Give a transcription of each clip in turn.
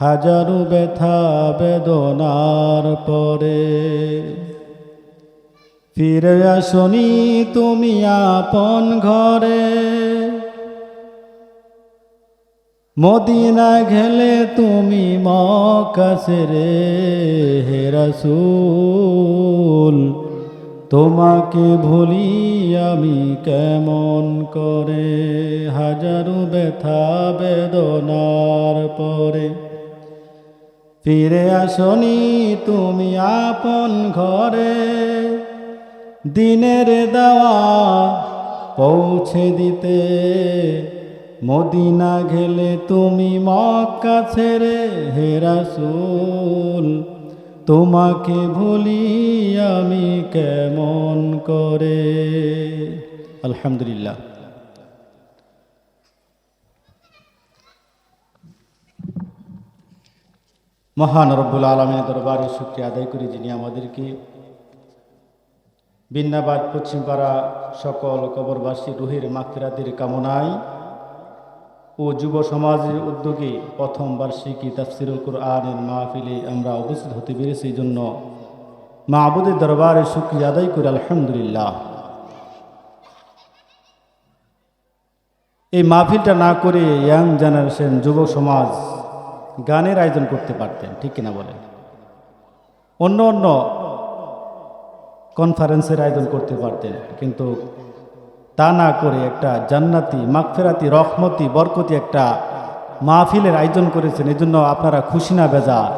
হাজারো ব্যথা বেদনার পরে। ফিরে আসনি তুমি আপন ঘরে। মদিনা গেলে তুমি মকাশে রে হে রাসূল, তোমাকে ভুলি আমি কেমন করে? হাজারো ব্যথা বেদনার পরে। ফিরে আসনি তুমি আপন ঘরে। দিনের দেওয়া পৌঁছে দিতে, মদিনা গেলে তুমি মক্কা ছেড়ে হে রাসূল, তোমাকে ভুলি আমি কেমন করে? আলহামদুলিল্লাহ। মহান রব্বুল আলমিনের দরবারে শুক্রিয়া আদায় করি যিনি আমাদেরকে বিন্নাবাদ পশ্চিমপাড়া সকল কবরবাসী রুহির মাকফিরাতের কামনায় ও যুব সমাজের উদ্যোগে প্রথম বার্ষিকী তাফসিরুল কোরআনের মাহফিলে আমরা উপস্থিত হতে পেরেছি এই জন্য মাহবুদের দরবারে শুক্রিয়া আদায় করি, আলহামদুলিল্লাহ। এই মাহফিলটা না করে ইয়াং জেনারেশন, যুব সমাজ গানের আয়োজন করতে পারতেন, ঠিক কিনা বলেন? অন্য অন্য কনফারেন্সের আয়োজন করতে পারতেন, কিন্তু তা না করে একটা জান্নাতি, মাগফেরাতি, রহমতি, বরকতি একটা মাহফিলের আয়োজন করেছেন এই জন্য আপনারা খুশি না বেজার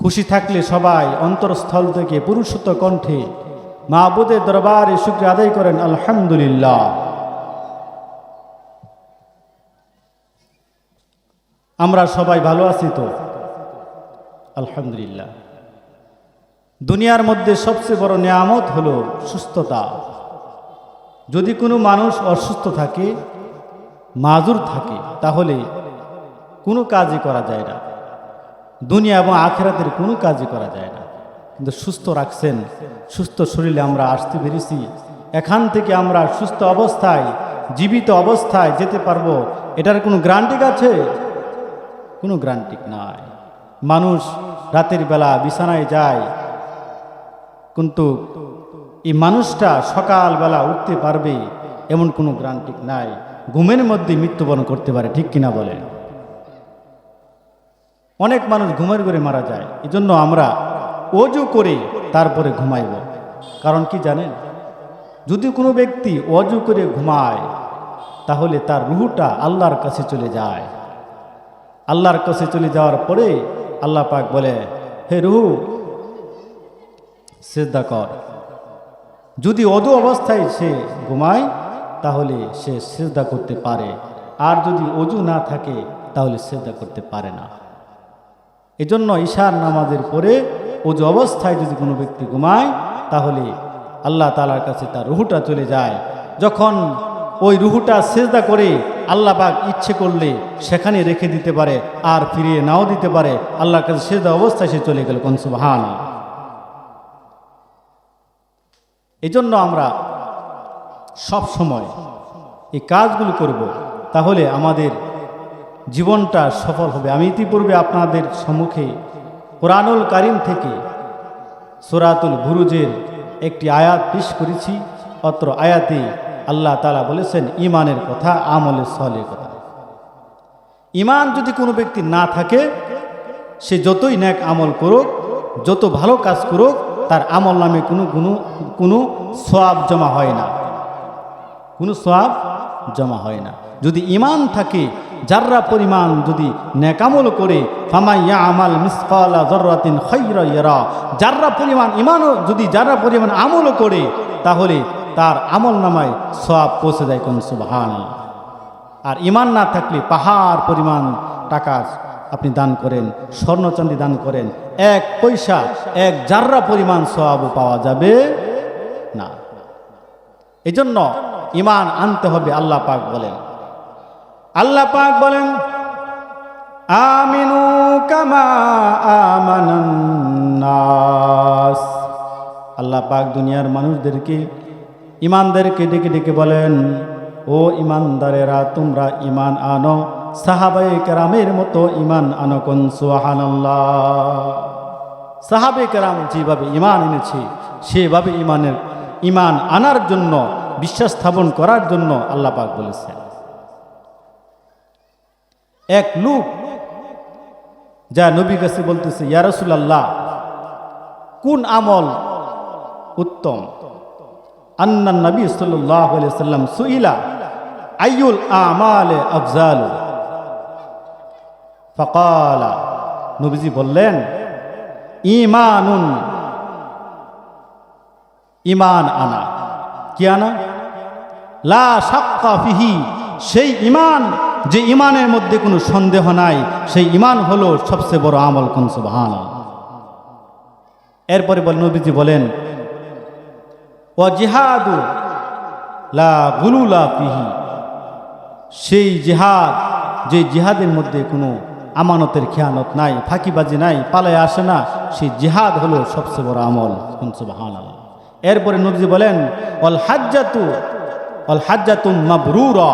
খুশি থাকলে সবাই অন্তরস্থল থেকে পুরুষত্ব কণ্ঠে মাহবুদের দরবারে শুক্রিয়া আদায় করেন, আলহামদুলিল্লাহ। আমরা সবাই ভালো আছি তো? আলহামদুলিল্লাহ। দুনিয়ার মধ্যে সবচেয়ে বড় নিয়ামত হলো সুস্থতা। যদি কোনো মানুষ অসুস্থ থাকে, মাজুর থাকে, তাহলে কোনো কাজই করা যায় না। দুনিয়া এবং আখেরাতের কোনো কাজই করা যায় না। কিন্তু সুস্থ রাখছেন, সুস্থ শরীরে আমরা আসতে পেরেছি। এখান থেকে আমরা সুস্থ অবস্থায়, জীবিত অবস্থায় যেতে পারব। এটার কোনো গ্রান্টিক আছে? কোনো গ্রান্টিক নাই। মানুষ রাতের বেলা বিছানায় যায়, কিন্তু এই মানুষটা সকালবেলা উঠতে পারবে এমন কোনো গ্রান্টিক নাই। ঘুমের মধ্যে মৃত্যুবরণ করতে পারে, ঠিক কিনা বলেন? অনেক মানুষ ঘুমের করে মারা যায় এই জন্য আমরা অজু করে তারপরে ঘুমাইব। কারণ কি জানেন? যদি কোনো ব্যক্তি অজু করে ঘুমায়, তাহলে তার রুহুটা আল্লাহর কাছে চলে যায়। আল্লাহর কাছে চলে যাওয়ার পরে আল্লাহ পাক বলে, হে রুহু, সেজদা কর। যদি অদু অবস্থায় সে ঘুমায়, তাহলে সে সেজদা করতে পারে। আর যদি অজু না থাকে, তাহলে সেজদা করতে পারে না। এজন্য ঈশার নামাজের পরে অজু অবস্থায় যদি কোনো ব্যক্তি ঘুমায়, তাহলে আল্লাহ তালার কাছে তার রুহুটা চলে যায়। যখন ওই রুহুটা সেজদা করে আল্লাহ পাক ইচ্ছে করলে সেখানে রেখে দিতে পারে আর ফিরিয়ে নাও দিতে পারে। আল্লাহর কাছে সেজদা অবস্থায় সে চলে গেল কনসুবাহান এই জন্য আমরা সব সময় এই কাজগুলো করব, তাহলে আমাদের জীবনটা সফল হবে। আমি ইতিপূর্বে আপনাদের সম্মুখে কোরআনুল কারিম থেকে সোরাতুল বুরুজের একটি আয়াত পেশ করেছি। অত্র আয়াতে আল্লাহ তালা বলেছেন ইমানের কথা, আমলের সলের কথা। ইমান যদি কোনো ব্যক্তি না থাকে, সে যতই ন্যাক আমল করুক, যত ভালো কাজ করুক, তার আমল নামে কোনো কোনো কোনো সোয়াব জমা হয় না। কোনো সোয়াব জমা হয় না। যদি ইমান থাকে, যাররা পরিমাণ যদি নেকামল করে ফামাইয়া আমাল মিসকালা জর্রাতিন ইয়ারা, যাররা পরিমাণ ইমানও যদি যাররা পরিমাণ আমলও করে, তাহলে তার আমল নামায় সব পৌঁছে যায় কোন সুবাহান। আর ইমান না থাকলে পাহাড় পরিমাণ টাকা আপনি দান করেন স্বর্ণচান্দি দান করেন, এক পয়সা, এক জাররা পরিমাণ সওয়াবও পাওয়া যাবে না। এই জন্য ইমান আনতে হবে আল্লাহ পাক বলেন। আল্লাহ পাক বলেন, আমিনু কামা আমানান্নাস আল্লাহ পাক দুনিয়ার মানুষদেরকে ইমানদেরকে ডেকে ডেকে বলেন, ও ইমানদারেরা, তোমরা ইমান আনো। সাহাবাই কেরামের মতো ইমান আনকন সুহানাল্লাহ সাহাবে কেরাম যেভাবে ইমান এনেছে, সেভাবে ইমানের ইমান আনার জন্য, বিশ্বাস স্থাপন করার জন্য আল্লাহ পাক বলেছেন। এক লোক, যা নবী কাছে বলতেছে ইয়ারসুল্লাহ কোন আমল উত্তম? আন্না নবী সাল্লাহ সাল্লাম সুইলা আইউল আমালে আফজাল? ফকালা, নবীজি বললেন ইমানুন ইমান আনা। কি আনা? লা সাক্কা ফিহি। সেই ইমান যে ইমানের মধ্যে কোনো সন্দেহ নাই, সেই ইমান হলো সবচেয়ে বড় আমল কোন সুবহান এরপরে নবীজি বলেন ও জিহাদু লা ফিহি। সেই জিহাদ, যে জিহাদের মধ্যে কোনো আমানতের খেয়ানত নাই, ফাঁকিবাজি নাই, পালায় আসে না, সেই জিহাদ হলো সবচেয়ে বড় আমল। কোন এরপরে নবীজি বলেন, অল হাজ্জাতু, অল হাজ্জাতুম মাবরুরা।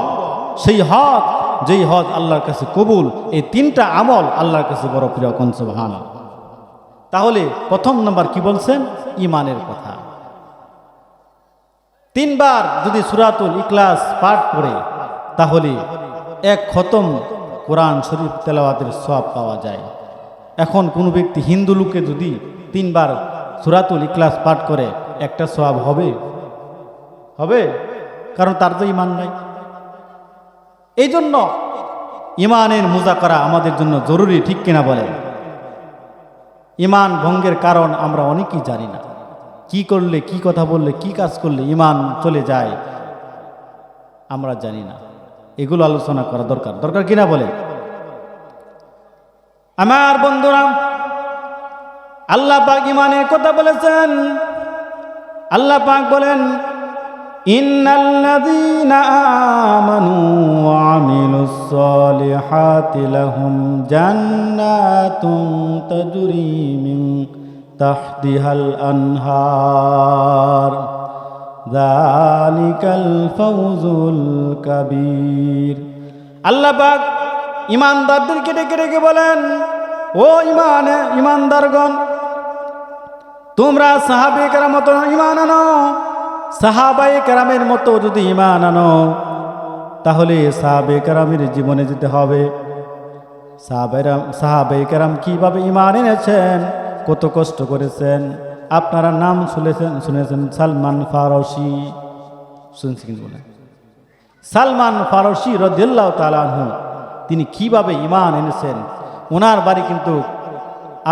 সেই হজ যেই হজ আল্লাহর কাছে কবুল, এই তিনটা আমল আল্লাহর কাছে বড় প্রিয় কোন সুবহান তাহলে প্রথম নম্বর কি বলছেন? ইমানের কথা। তিনবার যদি সুরাতুল ইকলাস পাঠ করে, তাহলে এক খতম কোরআন শরীফ তেলাওয়াতের সব পাওয়া যায়। এখন কোনো ব্যক্তি হিন্দু লোকে যদি তিনবার সুরাতুল ইকলাস পাঠ করে, একটা সব হবে? হবে? কারণ তার তো ইমান নাই। এই জন্য ইমানের মোজা করা আমাদের জন্য জরুরি, ঠিক কিনা বলে ইমান ভঙ্গের কারণ আমরা অনেকেই জানি না। কি করলে, কি কথা বললে, কি কাজ করলে ইমান চলে যায়, আমরা জানি না। এগুলো আলোচনা করা দরকার। দরকার কিনা বলে আমার বন্ধুরা, আল্লাহ পাক ইমানের কথা বলেছেন। আল্লাহ পাক বলেন, ইন্নাল্লাযীনা আমানু ওয়া আমিলুস সালিহাতি লাহুম জান্নাতুন তাহতিহাল আনহার। যালিকাল ফাউজুল কাবীর। আল্লাহ পাক ইমানদারদেরকে ডেকে ডেকে বলেন, ও ইমানে, ইমানদারগণ, তোমরা সাহাবে কেরাম মতো ইমান আনো সাহাবাই কেরামের মতো যদি ইমান আনো, তাহলে সাহাবে কেরামের জীবনে যেতে হবে। সাহাবেরা সাহাবে কেরাম কীভাবে ইমান এনেছেন? কত কষ্ট করেছেন। আপনারা নাম শুনেছেন শুনেছেন সালমান ফারসি। শুনছি কিন্তু বলেন? সালমান ফারসি রদিল্লাহ তালাহু তিনি কীভাবে ইমান এনেছেন? ওনার বাড়ি কিন্তু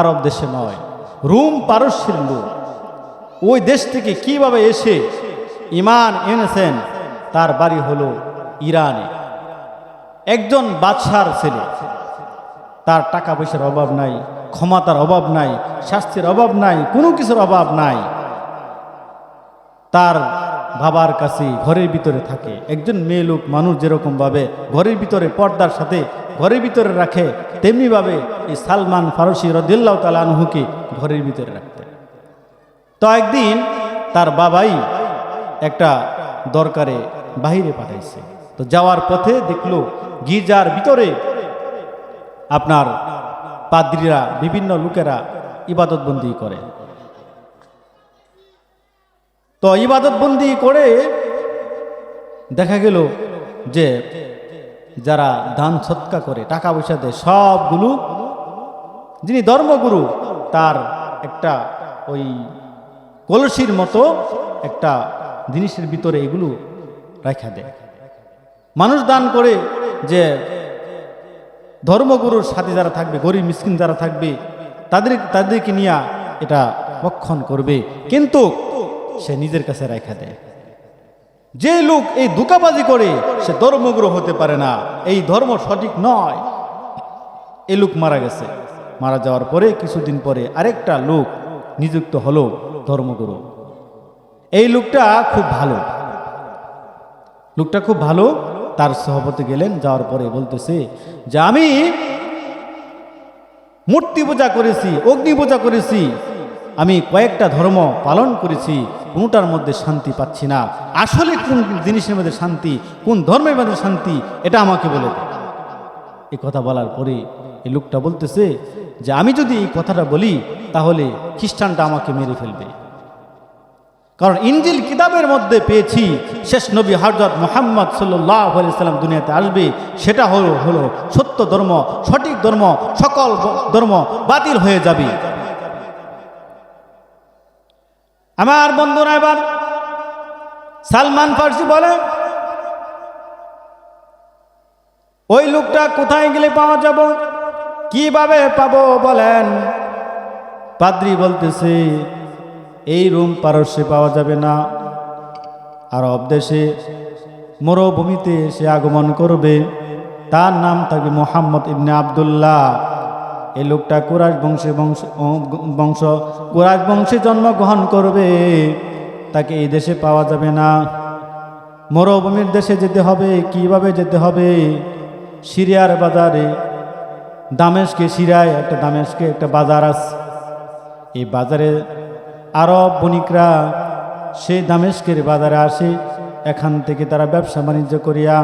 আরব দেশে নয়, রুম পারস্যের লোক। ওই দেশ থেকে কীভাবে এসে ইমান এনেছেন? তার বাড়ি হলো ইরানে। একজন বাদশার ছেলে, তার টাকা পয়সার অভাব নাই। ক্ষমতার অভাব নাই, শাস্তির অভাব নাই, কোনো কিছুর অভাব নাই। তার বাবার কাছে ঘরের ভিতরে থাকে। একজন মেয়ে লোক মানুষ যেরকমভাবে ঘরের ভিতরে পর্দার সাথে ঘরের ভিতরে রাখে, তেমনিভাবে এই সালমান ফারসি রদিল্লাহ তালানহুকে ঘরের ভিতরে রাখতে। তো একদিন তার বাবাই একটা দরকারে বাহিরে পাঠাইছে। তো যাওয়ার পথে দেখল গির্জার ভিতরে আপনার পাদ্রীরা বিভিন্ন লোকেরা ইবাদতবন্দি করে। তো ইবাদতবন্দি করে দেখা গেল যে যারা দান সৎকা করে, টাকা পয়সা দেয়, সবগুলো যিনি ধর্মগুরু, তার একটা ওই কলসির মতো একটা জিনিসের ভিতরে এগুলো রাখা দেয়। মানুষ দান করে যে ধর্মগুরুর সাথে যারা থাকবে, গরিব মিসকিন যারা থাকবে, তাদের, তাদেরকে নিয়ে এটা ভক্ষণ করবে। কিন্তু সে নিজের কাছে রেখা দেয়। যে লোক এই দুকাবাজি করে, সে ধর্মগুরু হতে পারে না। এই ধর্ম সঠিক নয়। এই লোক মারা গেছে। মারা যাওয়ার পরে, কিছুদিন পরে আরেকটা লোক নিযুক্ত হলো ধর্মগুরু। এই লোকটা খুব ভালো। লোকটা খুব ভালো তার সভাপতি গেলেন, যাওয়ার পরে বলতেছে যে, আমি মূর্তি পূজা করেছি, অগ্নি পূজা করেছি। আমি কয়েকটা ধর্ম পালন করেছি, কোনোটার মধ্যে শান্তি পাচ্ছি না। আসলে কোন জিনিসের মধ্যে শান্তি, কোন ধর্মের মধ্যে শান্তি, এটা আমাকে বলে এই কথা বলার পরে এই লোকটা বলতেছে যে, আমি যদি এই কথাটা বলি, তাহলে খ্রিস্টানটা আমাকে মেরে ফেলবে। কারণ ইঞ্জিল কিতাবের মধ্যে পেয়েছি, শেষ নবী হজরত মোহাম্মদ সাল্লাম দুনিয়াতে আসবে, সেটা হলো হলো সত্য ধর্ম, সঠিক ধর্ম, সকল ধর্ম বাতিল হয়ে যাবে। আমার বন্ধুরা, এবার সালমান ফার্সি বলে, ওই লোকটা কোথায় গেলে পাওয়া যাব? কীভাবে পাবো বলেন? পাদ্রি বলতেছে এই রুম পারস্যে পাওয়া যাবে না। আরব দেশে মরুভূমিতে সে আগমন করবে। তার নাম থাকবে মোহাম্মদ ইবনে আবদুল্লাহ। এই লোকটা কুরাজ বংশে বংশ বংশ কুরাজ বংশে জন্মগ্রহণ করবে। তাকে এই দেশে পাওয়া যাবে না। মরুভূমির দেশে যেতে হবে, কীভাবে যেতে হবে? সিরিয়ার বাজারে। দামেশকে সিরিয়ায় একটা দামেশকে একটা বাজার আছে। এই বাজারে আরব বণিকরা সেই দামেশকের বাজারে আসে, এখান থেকে তারা ব্যবসা বাণিজ্য করিয়া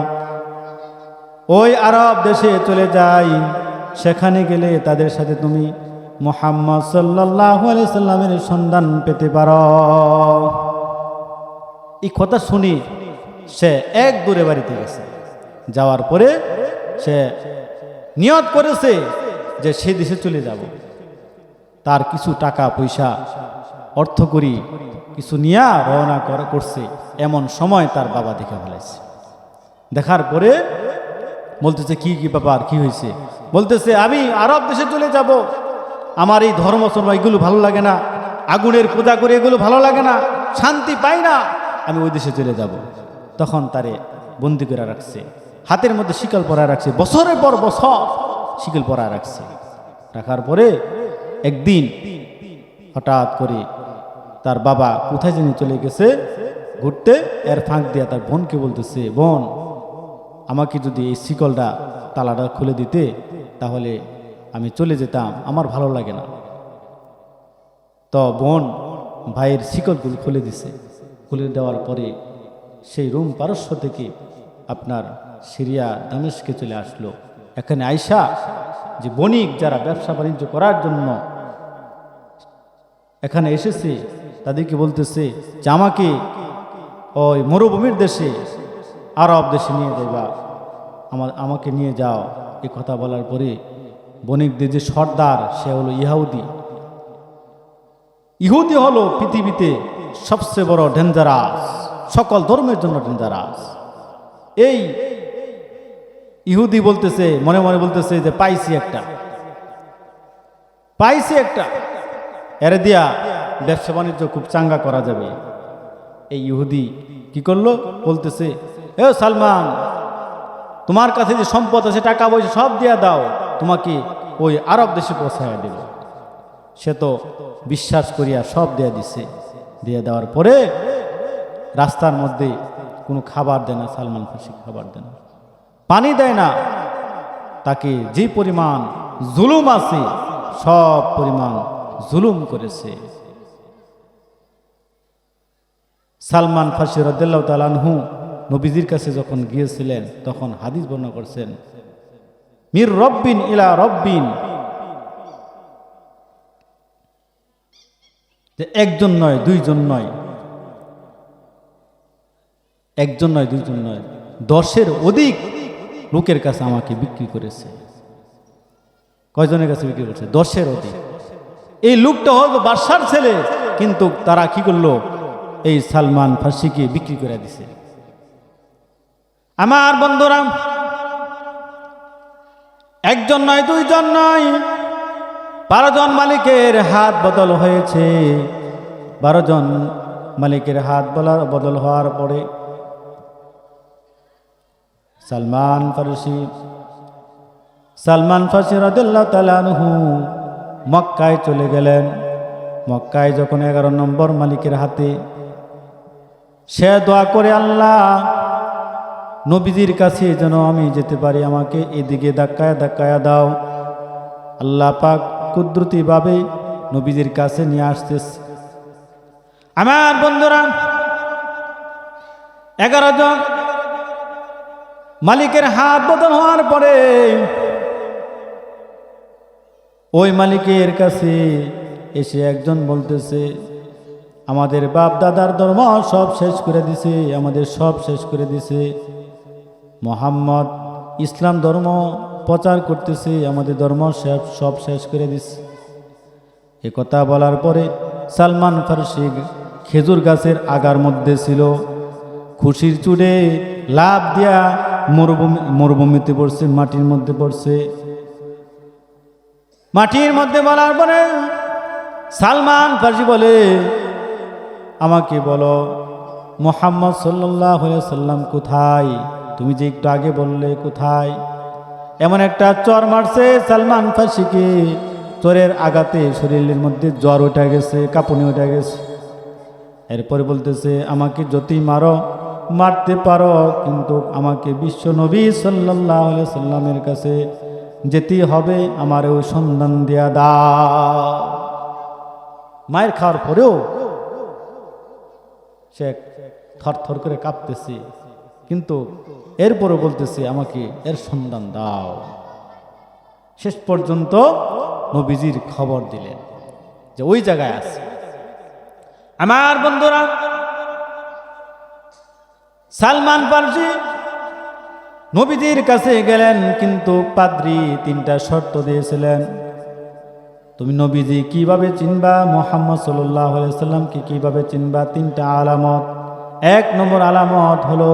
ওই আরব দেশে চলে যায়। সেখানে গেলে তাদের সাথে তুমি মোহাম্মদ সাল্লাহ সাল্লামের সন্ধান পেতে পারো। এই কথা শুনি সে এক দূরে বাড়িতে গেছে। যাওয়ার পরে সে নিয়ত করেছে যে সে দেশে চলে যাব। তার কিছু টাকা পয়সা অর্থ করি, কিছু নিয়া রওনা করা, করছে। এমন সময় তার বাবা দেখে ফেলেছে দেখার পরে বলতেছে, কি কি ব্যাপার? কি হয়েছে? বলতেছে, আমি আরব দেশে চলে যাব। আমার এই ধর্ম এগুলো ভালো লাগে না। আগুনের পূজা করে, এগুলো ভালো লাগে না। শান্তি পাই না। আমি ওই দেশে চলে যাব। তখন তারে বন্দি করে রাখছে। হাতের মধ্যে শিকল পরা রাখছে। বছরের পর বছর শিকল পরা রাখছে। রাখার পরে একদিন হঠাৎ করে তার বাবা কোথায় যেন চলে গেছে, ঘুরতে, এর ফাঁক দিয়া তার বোনকে বলতেছে, বোন, আমাকে যদি এই শিকলটা, তালাটা খুলে দিতে, তাহলে আমি চলে যেতাম, আমার ভালো লাগে না। তো বোন ভাইয়ের শিকলগুলো খুলে দিছে। খুলে দেওয়ার পরে সেই রুম পারস্য থেকে আপনার সিরিয়া দামেশকে চলে আসলো। এখানে আয়সা যে বণিক যারা ব্যবসা বাণিজ্য করার জন্য এখানে এসেছে তাদেরকে বলতেছে যে আমাকে ওই মরুভূমির দেশে, আরব দেশে নিয়ে যাবা আমার, আমাকে নিয়ে যাও। এই কথা বলার পরে বণিকদের যে সর্দার, সে হলো ইহাউদি ইহুদি হলো পৃথিবীতে সবচেয়ে বড় ডেঞ্জারাস সকল ধর্মের জন্য ডেঞ্জারাস এই ইহুদি বলতেছে, মনে মনে বলতেছে যে পাইছি একটা। পাইছি একটা। এর দিয়া ব্যবসা বাণিজ্য খুব চাঙ্গা করা যাবে। এই ইহুদি কি করল? বলতেছে, এ সালমান, তোমার কাছে যে সম্পদ আছে, টাকা, পয়সা সব দিয়া দাও, তোমাকে ওই আরব দেশে পৌঁছায় দেব। সে তো বিশ্বাস করিয়া সব দেয়া দিছে। দিয়ে দেওয়ার পরে রাস্তার মধ্যে কোনো খাবার দেয় না, সালমান ফাঁসি খাবার দেয় না। পানি দেয় না। তাকে যে পরিমাণ জুলুম আছে, সব পরিমাণ জুলুম করেছে। সালমান ফাঁসি রদ্দাল্লাহ তালানহু নবীজির কাছে যখন গিয়েছিলেন, তখন হাদিস বর্ণনা করছেন, মির রব্বিন ইলা রব্বিন। যে একজন নয়, দুইজন নয়। একজন নয়, দুইজন নয়। দশের অধিক লোকের কাছে আমাকে বিক্রি করেছে। কয়জনের কাছে বিক্রি করছে? দশের অধিক। এই লোকটা হয়তো বাদশার ছেলে, কিন্তু তারা কি করল? এই সালমান ফার্সিকে বিক্রি করে দিছে। আমার বন্ধুরা, একজন নয়, দুইজন নয়, বারো জন মালিকের হাত বদল হয়েছে। বারো জন মালিকের হাত বলা বদল হওয়ার পরে সালমান ফারসি সালমান ফারসি রাদিল্লাহ তালানহু মক্কায় চলে গেলেন। মক্কায় যখন এগারো নম্বর মালিকের হাতে সে দোয়া করে আল্লাহ, নবীজির কাছে যেন আমি যেতে পারি, আমাকে এদিকে ধাক্কায় ধাক্কায় দাও। আল্লাহ পাক কুদরতিভাবে নবীজির কাছে নিয়ে আসতেছে। আমার বন্ধুরা, এগারো জন মালিকের হাত বদল হওয়ার পরে ওই মালিকের কাছে এসে একজন বলতেছে আমাদের বাপ দাদার ধর্ম সব শেষ করে দিছে, আমাদের সব শেষ করে দিছে। মোহাম্মদ ইসলাম ধর্ম প্রচার করতেছে, আমাদের ধর্ম সব শেষ করে দিছে। এ কথা বলার পরে সালমান ফার্সি খেজুর গাছের আগার মধ্যে ছিল। খুশির চুড়ে লাভ দিয়া মরুভূমি মরুভূমিতে পড়ছে, মাটির মধ্যে পড়ছে। মাটির মধ্যে বলার পরে সালমান ফার্সি বলে আমাকে বলো, মোহাম্মদ সাল্লাহ সাল্লাম কোথায়? তুমি যে একটু আগে বললে কোথায়? এমন একটা চর মারছে সালমান ফার্সিকে চরের আঘাতে শরীরের মধ্যে জ্বর উঠে গেছে, কাঁপুনি উঠে গেছে। এরপরে বলতেছে, আমাকে যতই মারো, মারতে পারো, কিন্তু আমাকে বিশ্ব নবী সাল্লাহ সাল্লামের কাছে যেতেই হবে আমার ওই সন্ধান দেয়া দা মায়ের খাওয়ার পরেও সে থর থর করে কাঁপতেছে। কিন্তু এরপরও বলতেছে আমাকে, এর সন্ধান দাও। শেষ পর্যন্ত নবীজির খবর দিলেন যে ওই জায়গায় আছে। আমার বন্ধুরা, সালমান পার্সি নবীজির কাছে গেলেন, কিন্তু পাদ্রি তিনটা শর্ত দিয়েছিলেন। তুমি নবীজি কীভাবে চিনবা? মোহাম্মদ সাল্লাহ সাল্লামকে কীভাবে চিনবা? তিনটা আলামত। এক নম্বর আলামত হলো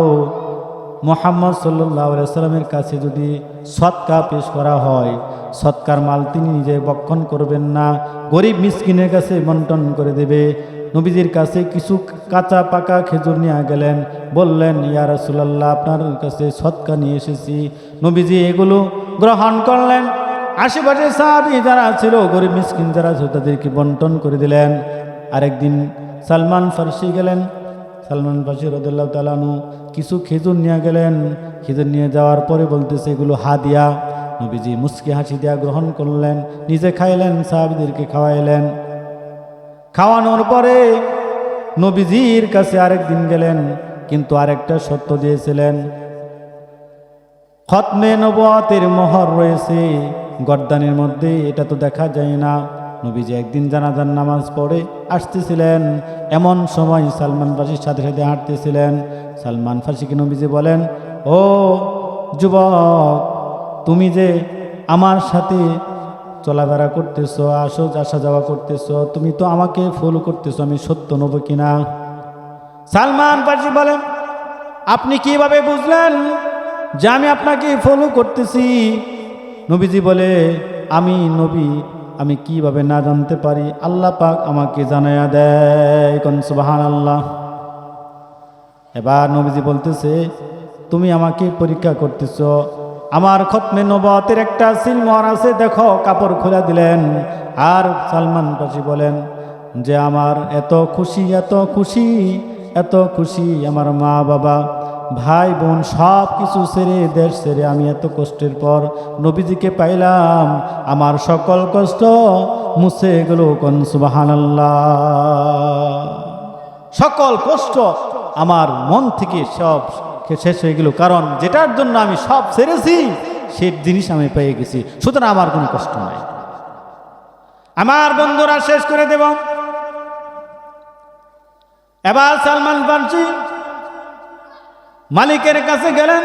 মোহাম্মদ সাল্লাহ সাল্লামের কাছে যদি সৎকা পেশ করা হয়, সৎকার মাল তিনি নিজে বক্ষণ করবেন না, গরিব মিসকিনের কাছে বন্টন করে দেবে। নবীজির কাছে কিছু কাঁচা পাকা খেজুর নিয়ে গেলেন, বললেন, ইয়া রাসূলুল্লাহ, আপনার কাছে সৎকা নিয়ে এসেছি। নবীজি এগুলো গ্রহণ করলেন। আশেপাশে সাহাবি যারা ছিল, গরিব মিসকিন যারা ছিল, তাদেরকে বন্টন করে দিলেন। আরেকদিন সালমান ফার্সি গেলেন। সালমান ফার্সি রদুল্লাহ তালানু কিছু খেজুর নিয়ে গেলেন। খেজুর নিয়ে যাওয়ার পরে বলতেছে, এগুলো হাদিয়া। নবীজি মুসকি হাসি দিয়া গ্রহণ করলেন। নিজে খাইলেন, সাহাবিদেরকে খাওয়াইলেন। খাওয়ানোর পরে নবীজির কাছে আরেক দিন গেলেন, কিন্তু আরেকটা সত্য দিয়েছিলেন। খতমে নবতের মোহর রয়েছে। গর্দানের মধ্যে, এটা তো দেখা যায় না। নবীজি একদিন জানাজার নামাজ পড়ে আসতেছিলেন। এমন সময় সালমান ফাঁসির সাথে সাথে হাঁটতেছিলেন। সালমান ফাঁসিকে নবীজি বলেন, ও যুবক, তুমি যে আমার সাথে চলাফেরা করতেছো, আসো, আসা যাওয়া করতেছো, তুমি তো আমাকে ফলো করতেছো, আমি সত্য নেব কিনা? সালমান ফার্সি বলেন, আপনি কীভাবে বুঝলেন যে আমি আপনাকে ফলো করতেছি? নবীজি বলে, আমি নবী, আমি কীভাবে না জানতে পারি? আল্লাহ পাক আমাকে জানায়া দেয় কোন সুবাহান আল্লাহ এবার নবীজি বলতেছে, তুমি আমাকে পরীক্ষা করতেছ। আমার খতমে নবতের একটা সিলমর আছে, দেখো, কাপড় খুলে দিলেন। আর সালমান পাশি বলেন, যে আমার এত খুশি এত খুশি এত খুশি আমার মা বাবা ভাই বোন সব কিছু ছেড়ে দেশ ছেড়ে আমি এত কষ্টের পর নবীজিকে পাইলাম। আমার সকল কষ্ট মুছে গেল কোন সুবাহান সকল কষ্ট আমার মন থেকে সব শেষ হয়ে গেল। কারণ যেটার জন্য আমি সব ছেড়েছি সে জিনিস আমি পেয়ে গেছি। সুতরাং আমার কোনো কষ্ট নাই। আমার বন্ধুরা শেষ করে দেব। এবার সালমান পাঞ্চি মালিকের কাছে গেলেন।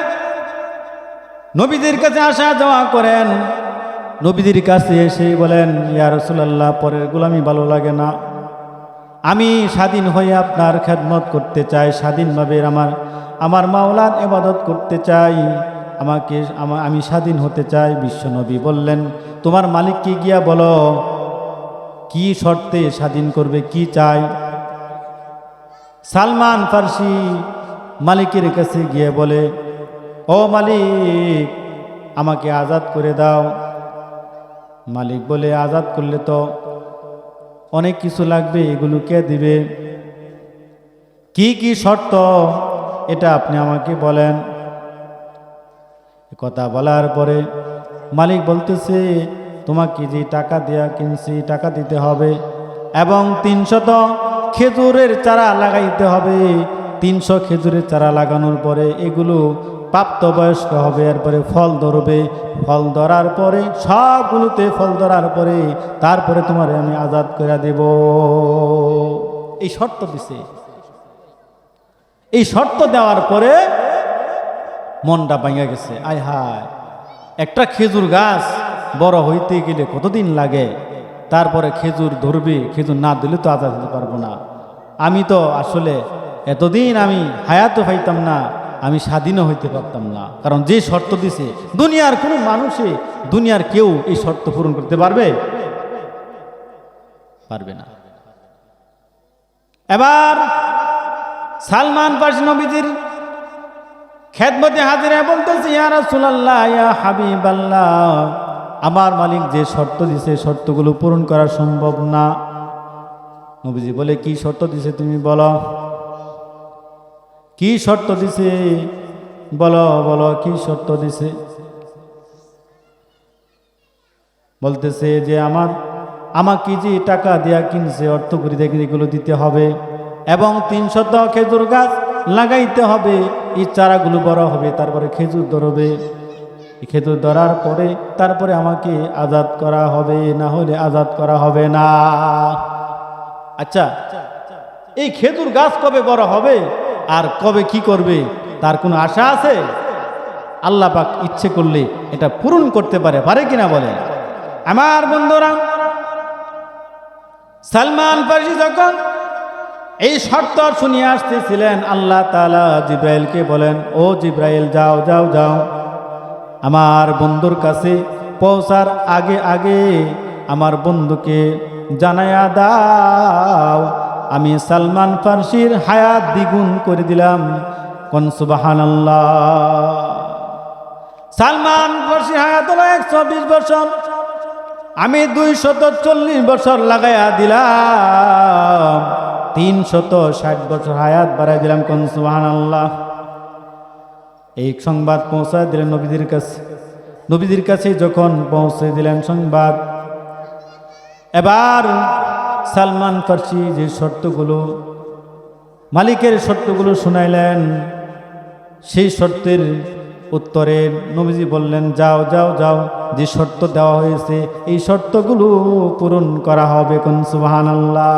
নবীদের কাছে আসা যাওয়া করেন। নবীদের কাছে এসে বলেন, ইয়া রসুলাল্লাহ, পরের গোলামি ভালো লাগে না। আমি স্বাধীন হয়ে আপনার খেদমত করতে চাই, স্বাধীনভাবে আমার আমার মাওলার এবাদত করতে চাই। আমাকে আমি স্বাধীন হতে চাই। বিশ্বনবী বললেন, তোমার মালিককে গিয়া বলো, কি শর্তে স্বাধীন করবে, কি চাই? সালমান ফার্সি মালিকের কাছে গিয়ে বলে, ও মালিক, আমাকে আজাদ করে দাও। মালিক বলে, আজাদ করলে তো অনেক কিছু লাগবে, এগুলো কে দিবে? কি কি শর্ত? এটা আপনি আমাকে বলেন। কথা বলার পরে মালিক বলতেছে, তোমাকে যে টাকা দেয়া কিনছি টাকা দিতে হবে এবং তিনশত খেজুরের চারা লাগাইতে হবে। তিনশো খেজুরের চারা লাগানোর পরে এগুলো প্রাপ্তবয়স্ক হবে, এরপরে ফল ধরবে। ফল ধরার পরে, সবগুলোতে ফল ধরার পরে তারপরে তোমার আমি আজাদ করে দেব। এই শর্ত দিছে। এই শর্ত দেওয়ার পরে মনটা ভাঙা গেছে। আয় হায়, একটা খেজুর গাছ বড় হইতে গেলে কতদিন লাগে? তারপরে খেজুর ধরবে, খেজুর না দিলে তো আজাদ হতে পারব না। আমি তো আসলে এতদিন আমি হায়াতও পাইতাম না, আমি স্বাধীনও হইতে পারতাম না। কারণ যে শর্ত দিছে, দুনিয়ার কোনো মানুষে দুনিয়ার কেউ এই শর্ত পূরণ করতে পারবে? পারবে না। এবার সালমান পাশ নবীজির খেদমতে হাজিরা বলতেছে, ইয়া রাসূলুল্লাহ, ইয়া হাবিব আল্লাহ আমার মালিক যে শর্ত দিছে শর্তগুলো পূরণ করা সম্ভব না। নবীজি বলে, কি শর্ত দিছে তুমি বলো? কি শর্ত দিছে? বলো বলো, কি শর্ত দিছে? বলতেছে যে আমার, আমাকে যে টাকা দেয়া কিনছে, অর্থ করে এগুলো দিতে হবে এবং তিনশত খেজুর গাছ লাগাইতে হবে। এই চারাগুলো বড় হবে, তারপরে খেজুর ধরবে। খেজুর ধরার পরে, তারপরে আমাকে আজাদ করা হবে, না হলে আজাদ করা হবে না। আচ্ছা এই খেজুর গাছ কবে বড় হবে? আর কবে কি করবে, তার কোনো আশা আছে? আল্লাহ পাক ইচ্ছে করলে এটা পূরণ করতে পারে পারে কিনা বলে আমার বন্ধুরা, সালমান ফার্সি যখন এই শর্ত শুনিয়ে আসতেছিলেন, আল্লাহ তালা জিব্রাইলকে বলেন, ও জিব্রাইল, যাও যাও যাও। আমার বন্ধুর কাছে পৌঁছার আগে আগে আমার বন্ধুকে জানায়া দাও। আমি সালমান ফার্সির হায়াত দ্বিগুণ করে দিলাম। কোন সুবাহান সালমান ফার্সির হায়াত হলো একশো বিশ বছর। আমি দুই শত চল্লিশ বছর লাগাইয়া দিলাম। তিন শত ষাট বছর হায়াত বাড়াই দিলাম। কোন সুহান আল্লাহ এই সংবাদ পৌঁছায় দিলেন নবীদের কাছে। নবীদের কাছে যখন পৌঁছে দিলেন সংবাদ, এবার সালমান ফার্সি যে শর্তগুলো, মালিকের শর্তগুলো শুনাইলেন, সেই শর্তের উত্তরে নবীজি বললেন, যাও যাও যাও, যে শর্ত দেওয়া হয়েছে, এই শর্তগুলো পূরণ করা হবে কোন সুবাহান আল্লাহ